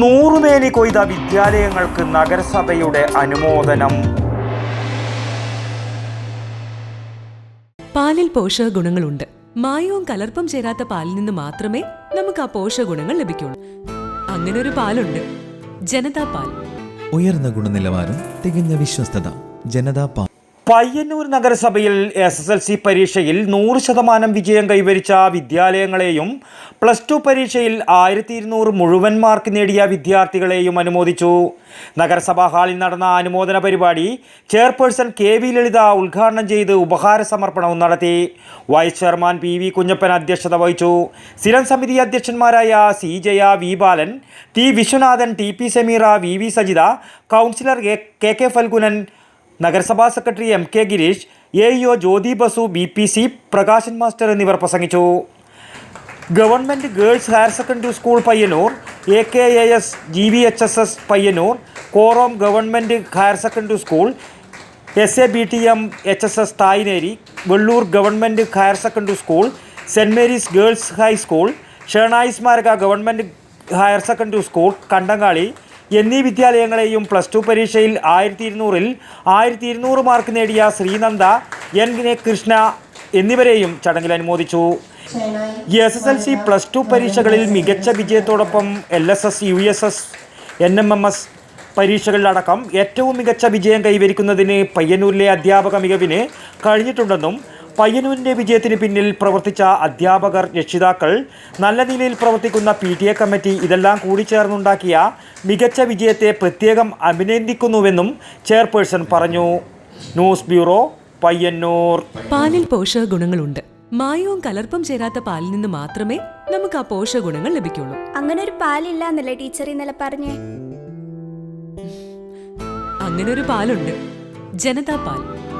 നൂറുമേനി കൊയ്ത വിദ്യാലയങ്ങൾക്ക് നഗരസഭയുടെ അനുമോദനം. പാലിൽ പോഷക ഗുണങ്ങളുണ്ട്. മായവും കലർപ്പും ചേരാത്ത പാലിൽ നിന്ന് മാത്രമേ നമുക്ക് ആ പോഷക ഗുണങ്ങൾ ലഭിക്കുള്ളൂ. അങ്ങനെ ഒരു പാലുണ്ട്. ജനതാ പാൽ. ഉയർന്ന ഗുണനിലവാരം തികഞ്ഞ വിശ്വസ്തത. ജനതാ പാൽ. പയ്യന്നൂർ നഗരസഭയിൽ എസ് എസ് എൽ സി പരീക്ഷയിൽ നൂറ് ശതമാനം വിജയം കൈവരിച്ച വിദ്യാലയങ്ങളെയും പ്ലസ് ടു പരീക്ഷയിൽ ആയിരത്തി ഇരുന്നൂറ് മുഴുവൻ മാർക്ക് നേടിയ വിദ്യാർത്ഥികളെയും അനുമോദിച്ചു. നഗരസഭാ ഹാളിൽ നടന്ന അനുമോദന പരിപാടി ചെയർപേഴ്സൺ കെ വി ലളിത ഉദ്ഘാടനം ചെയ്ത് ഉപഹാര സമർപ്പണവും നടത്തി. Vice chairman P V Kunhappan അധ്യക്ഷത വഹിച്ചു. സ്ഥിരം സമിതി അധ്യക്ഷന്മാരായ C Jaya V Balan T Viswanathan T P Sameera V V Sajitha councillor K K Phalgunan നഗരസഭാ secretary M K Girish A EO Jyothi Basu B P C Prakashan master എന്നിവർ പ്രസംഗിച്ചു. Government girls higher secondary school Payyanur A K A S G V H S S Payyanur Korom government higher secondary school S A B T M H S S Thayineri Vellur government higher secondary school saint Mary's girls high school Shenoy സ്മാരക government higher secondary school Kandangali എന്നീ വിദ്യാലയങ്ങളെയും plus two പരീക്ഷയിൽ ആയിരത്തി ഇരുന്നൂറിൽ ആയിരത്തി ഇരുന്നൂറ് mark നേടിയ Sreenanda N Krishna എന്നിവരെയും ചടങ്ങിൽ അനുമോദിച്ചു. S S L C plus two പരീക്ഷകളിൽ മികച്ച വിജയത്തോടൊപ്പം L S S U S S N M M S പരീക്ഷകളിലടക്കം ഏറ്റവും മികച്ച വിജയം കൈവരിക്കുന്നതിന് പയ്യന്നൂരിലെ അധ്യാപക മികവിന് കഴിഞ്ഞിട്ടുണ്ടെന്നും പയ്യന്നൂരിന്റെ വിജയത്തിന് പിന്നിൽ പ്രവർത്തിച്ച അധ്യാപകർ രക്ഷിതാക്കൾ നല്ല നിലയിൽ പ്രവർത്തിക്കുന്ന പി ടി എ കമ്മിറ്റി ഇതെല്ലാം കൂടി ചേർന്നുണ്ടാക്കിയ മികച്ച വിജയത്തെ പ്രത്യേകം അഭിനന്ദിക്കുന്നുവെന്നും ചെയർപേഴ്സൺ പറഞ്ഞു. News bureau Payyanur. പാലിൽ പോഷക ഗുണങ്ങളുണ്ട് മായവും കലർപ്പും ചേരാത്ത പാലിൽ നിന്ന് മാത്രമേ നമുക്ക് ആ പോഷക ഗുണങ്ങൾ ലഭിക്കുള്ളൂ. അങ്ങനെ ഒരു പാലില്ല എന്നല്ലേ ടീച്ചർ ഇന്നലെ പറഞ്ഞേ? അങ്ങനെ ഒരു പാലുണ്ട്. ജനതാ പാൽ.